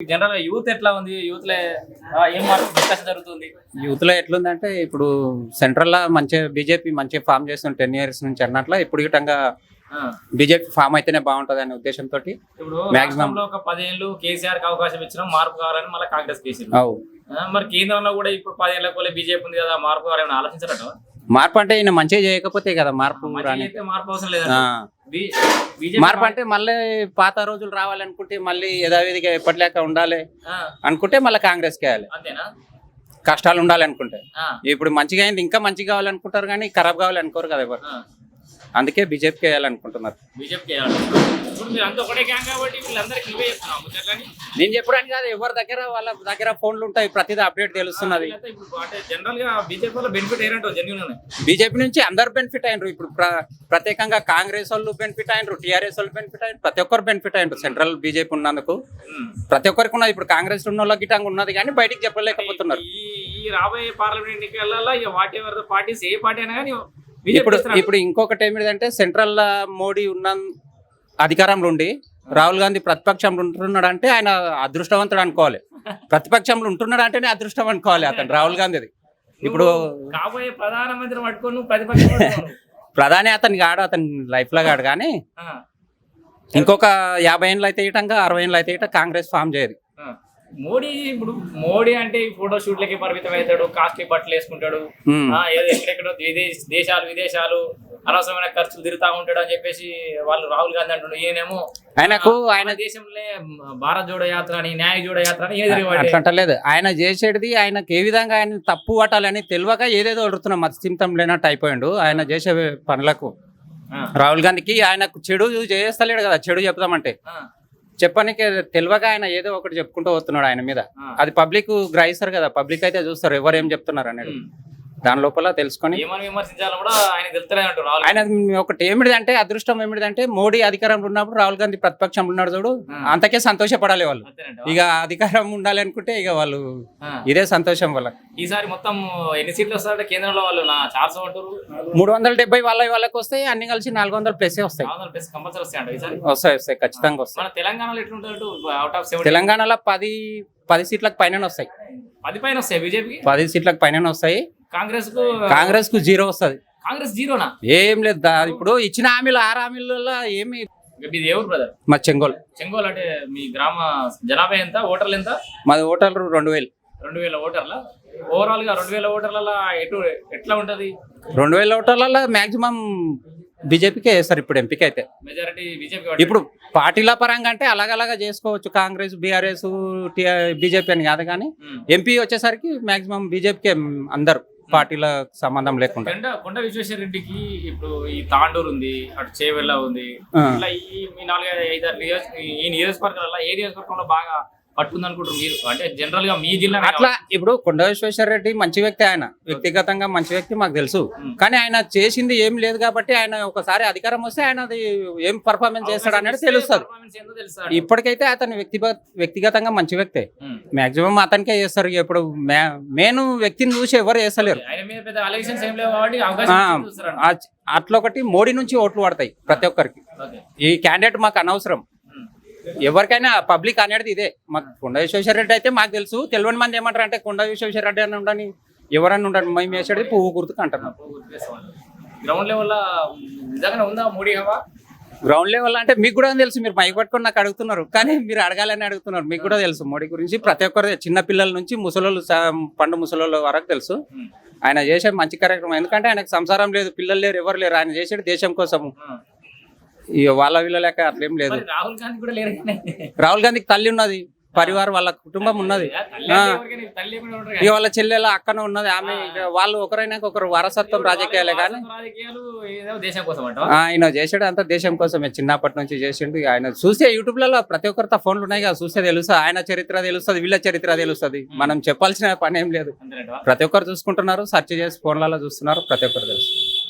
జనరల్గా యూత్ ఎట్లా ఉంది? యూత్లో ఏం డిస్కషన్ జరుగుతుంది? యూత్లో ఎట్లుందంటే ఇప్పుడు సెంట్రల్లో మంచిగా బీజేపీ మంచిగా ఫామ్ చేస్తుంది టెన్ ఇయర్స్ నుంచి అన్నట్ల ఇప్పుడు గిట్టంగా ఆ, బీజేపీ ఫామ్ అయితేనే బాగుంటది అనే ఉద్దేశంతో ఇప్పుడు Maximum. రాష్ట్రంలో ఒక పదేళ్ళు కేసీఆర్కి అవకాశం ఇచ్చినాం మార్పు కావాలని మళ్ళీ కాంగ్రెస్ కేసీఆర్ అవు. మరి కేంద్రంలో కూడా ఇప్పుడు పదేళ్ళ బీజేపీ ఉంది కదా మార్పు కావాలని ఆలోచించారట మార్పు అంటే ఈయన మంచిగా చేయకపోతే కదా మార్పు మార్పు అవసరం ఆ. మార్పు అంటే మళ్ళీ పాత రోజులు రావాలనుకుంటే మళ్ళీ యథావిధిగా ఎప్పటిలేక ఉండాలి అనుకుంటే మళ్ళీ కాంగ్రెస్ అంతేనా? కష్టాలు ఉండాలి అనుకుంటే. ఇప్పుడు మంచిగా అయింది ఇంకా మంచిగా కావాలనుకుంటారు కానీ ఖరాబ్ కావాలనుకోరు కదా ఎవరు. అందుకే బీజేపీకి వేయాలనుకుంటున్నారు. బీజేపీకి నేను చెప్పడానికి కాదు ఎవరి దగ్గర వాళ్ళ దగ్గర ఫోన్లు ఉంటాయి ప్రతిదీ అప్డేట్ తెలుస్తున్నది. బీజేపీ నుంచి అందరు బెనిఫిట్ అయినరు. ఇప్పుడు ప్ర- ప్రత్యేకంగా కాంగ్రెస్ వాళ్ళు బెనిఫిట్ అయినరు టీఆర్ఎస్ వాళ్ళు బెనిఫిట్ అయినరు ప్రతి ఒక్కరు బెనిఫిట్ అయినరు. సెంట్రల్ బీజేపీ ఉన్నందుకు. ప్రతి ఒక్కరికి ఉన్నది. ఇప్పుడు కాంగ్రెస్ ఉన్న వాళ్ళకి ఉన్నది కానీ బయటికి చెప్పలేకపోతున్నారు. ఈ రాబోయే పార్లమెంట్ ఎన్నికలలో ఇక వాట్ ఎవర్ పార్టీస్ ఏ పార్టీ అయినా కానీ ఇప్పుడు. ఇప్పుడు ఇంకొకటి ఏమిటంటే సెంట్రల్ మోడీ ఉన్న అధికారంలో ఉండి రాహుల్ గాంధీ ప్రతిపక్షంలో ఉంటున్నాడు అంటే ఆయన అదృష్టవంతుడు అనుకోవాలి ప్రతిపక్షంలో ఉంటున్నాడు అంటేనే అదృష్టం అనుకోవాలి అతను రాహుల్ గాంధీది ఇప్పుడు కాబోయే ప్రధానమంత్రిని పట్టుకొని ప్రతిపక్షం. ప్రధాని అతనికి ఆడు అతని లైఫ్లో కాడు కానీ ఇంకొక యాభై ఏళ్ళు అయితే ఇటంగా అరవై ఏళ్ళు అయితే ఇట కాంగ్రెస్ ఫామ్ చేయదు. మోడీ ఇప్పుడు మోడీ అంటే ఈ ఫోటో షూట్లకి పరిమితం అవుతాడు కాస్ట్లీ బట్టలు వేసుకుంటాడు ఏదో ఎక్కడెక్కడో దేశాలు విదేశాలు అనవసరమైన ఖర్చులు తిరుగుతా ఉంటాడు అని చెప్పేసి వాళ్ళు రాహుల్ గాంధీ అంటుండ్రు ఈయనేమో ఆయనకు ఆయన దేశంలో భారత్ జోడో యాత్ర అని న్యాయ జోడో యాత్ర అని. అట్లంటలేదు ఆయన చేసేది ఆయనకు ఏ విధంగా ఆయన తప్పు పట్టాలని తెలియక ఏదేదో అడుగుతున్నాం మత్స్యంతం లేనట్టు అయిపోయిండు ఆయన చేసే పనులకు. రాహుల్ గాంధీకి ఆయనకు చెడు చేస్తలేడు కదా చెడు చెప్తామంటే. ఆ, చెప్పనికి తెలియక ఆయన ఏదో ఒకటి చెప్పుకుంటూ పోతున్నాడు ఆయన మీద. అది పబ్లిక్ గ్రహిస్తారు కదా పబ్లిక్ అయితే చూస్తారు ఎవరు ఏం చెప్తున్నారు అనేది. దాని లోపల తెలుసుకొని ఆయన ఒకటి ఏమిటిదంటే అదృష్టం ఏమిటిదంటే మోడీ అధికారంలో ఉన్నప్పుడు రాహుల్ గాంధీ ప్రతిపక్షంలో ఉన్నాడు చూడు. అంతకే సంతోషపడాలి వాళ్ళు. ఇక అధికారం ఉండాలి అనుకుంటే ఇక వాళ్ళు. ఇదే సంతోషం వాళ్ళ ఈసారి మొత్తం ఎన్ని సీట్లు వస్తారంటే కేంద్రంలో వాళ్ళు మూడు వందల డెబ్బై వాళ్ళ వాళ్ళకి వస్తాయి అన్ని కలిసి నాలుగు వందల ప్లస్ వస్తాయి. వస్తాయి వస్తాయి ఖచ్చితంగా వస్తాయి. తెలంగాణలో ఎట్లుంటారు తెలంగాణలో పది పది సీట్లకు పైన వస్తాయి. పది పైన వస్తాయి బీజేపీకి? పది సీట్లకు పైన వస్తాయి. కాంగ్రెస్కు కాంగ్రెస్కు జీరో వస్తుంది. కాంగ్రెస్ జీరోనా? ఏం లేదు ఇప్పుడు ఇచ్చిన హామీలు ఆరు హామీలలో ఏమి మీది ఎవరు బ్రదర్ మా చెంగోల్. చెంగోల్ అంటే మీ గ్రామ జనాభా ఎంత ఓటర్లు ఎంత? మాది ఓటర్లు రెండు వేలు. రెండు వేల ఓటర్ల? ఓవరాల్గా రెండు వేల ఓటర్ల ఎటు ఎట్లా ఉంటది? రెండు వేల ఓటర్లలో మాక్సిమం బీజేపీకే వేస్తారు ఇప్పుడు ఎంపీకి అయితే మెజారిటీ బీజేపీ ఇప్పుడు పార్టీల పరంగా అంటే అలాగలాగా చేసుకోవచ్చు. కాంగ్రెస్ బీఆర్ఎస్ బీజేపీ అని కాదు కానీ ఎంపీ వచ్చేసరికి మాక్సిమం బీజేపీకే అందరు. పార్టీల సంబంధం లేకుండా. కొండ కొండ విశ్వేశ్వర రెడ్డికి ఇప్పుడు ఈ తాండూరు ఉంది అటు చేవెళ్ళ ఉంది. ఇట్లా ఈ మీ నాలుగు ఐదారు నియోజక ఈ నియోజకవర్గాలలో ఏ నియోజకవర్గంలో బాగా పట్టుకుంది అనుకుంటారు మీరు? అంటే జనరల్గా మీ జిల్లా అట్లా ఇప్పుడు కొండ విశ్వేశ్వర రెడ్డి మంచి వ్యక్తి ఆయన. వ్యక్తిగతంగా మంచి వ్యక్తి మాకు తెలుసు. కానీ ఆయన చేసింది ఏం లేదు కాబట్టి ఆయన ఒకసారి అధికారం వస్తే ఆయన అది ఏం పర్ఫార్మెన్స్ చేస్తాడు అనేది తెలుస్తుంది. తెలుస్తుంది ఇప్పటికైతే అతను వ్యక్తి వ్యక్తిగతంగా మంచి వ్యక్తే. మాక్సిమం అతనికే చేస్తారు. ఇప్పుడు మెయిన్ వ్యక్తిని చూసి ఎవరు చేస్తలేరు. అట్లా ఒకటి మోడీ నుంచి ఓట్లు పడతాయి ప్రతి ఒక్కరికి. ఈ క్యాండిడేట్ మాకు అనవసరం. ఎవరికైనా పబ్లిక్ అనేది ఇదే. మాకు కొండ విశ్వేశ్వర రెడ్డి అయితే మాకు తెలుసు. తెలియని మంది ఏమంటారు అంటే కొండ విశ్వేశ్వర రెడ్డి అని ఉండని ఎవరన్నా ఉండని మేము వేసేది పువ్వు గుర్తుకు అంటున్నాం. గ్రౌండ్ లెవెల్ ఉందా మోడీ హవా? గ్రౌండ్ లెవెల్ అంటే మీకు కూడా తెలుసు. మీరు మైక్ పట్టుకొని నాకు అడుగుతున్నారు. కానీ మీరు అడగాలని అడుగుతున్నారు. మీకు కూడా తెలుసు. మోడీ గురించి ప్రతి ఒక్కరు చిన్న పిల్లల నుంచి ముసలోళ్ళు సా- పండు ముసలోళ్ళ వరకు తెలుసు. ఉమ్. ఆయన చేసే మంచి కార్యక్రమం. ఎందుకంటే ఆయనకు సంసారం లేదు పిల్లలు లేరు ఎవరు లేరు. ఆయన చేసేది దేశం కోసము. ఆ. ఇక వాళ్ళ వీళ్ళ లేక అట్లేం లేదు. రాహుల్ గాంధీ కూడా లేరు. రాహుల్ గాంధీకి తల్లి ఉన్నది పరివారం వాళ్ళ కుటుంబం ఉన్నది. ఇక వాళ్ళ చెల్లెల అక్కన ఉన్నది. ఆమె వాళ్ళు ఒకరైనాక ఒకరు వారసత్వం రాజకీయాలే కానీ. ఆయన చేసాడు అంతా దేశం కోసమే. చిన్నప్పటి నుంచి చేసిండు. ఆయన చూసే యూట్యూబ్లలో ప్రతి ఒక్కరితో ఫోన్లు ఉన్నాయి కదా చూస్తే తెలుస్తుంది ఆయన చరిత్ర తెలుస్తుంది వీళ్ళ చరిత్ర తెలుస్తుంది. మనం చెప్పాల్సిన పని ఏం లేదు ప్రతి ఒక్కరు చూసుకుంటున్నారు సెర్చ్ చేసి ఫోన్లలో చూస్తున్నారు ప్రతి ఒక్కరు తెలుసు.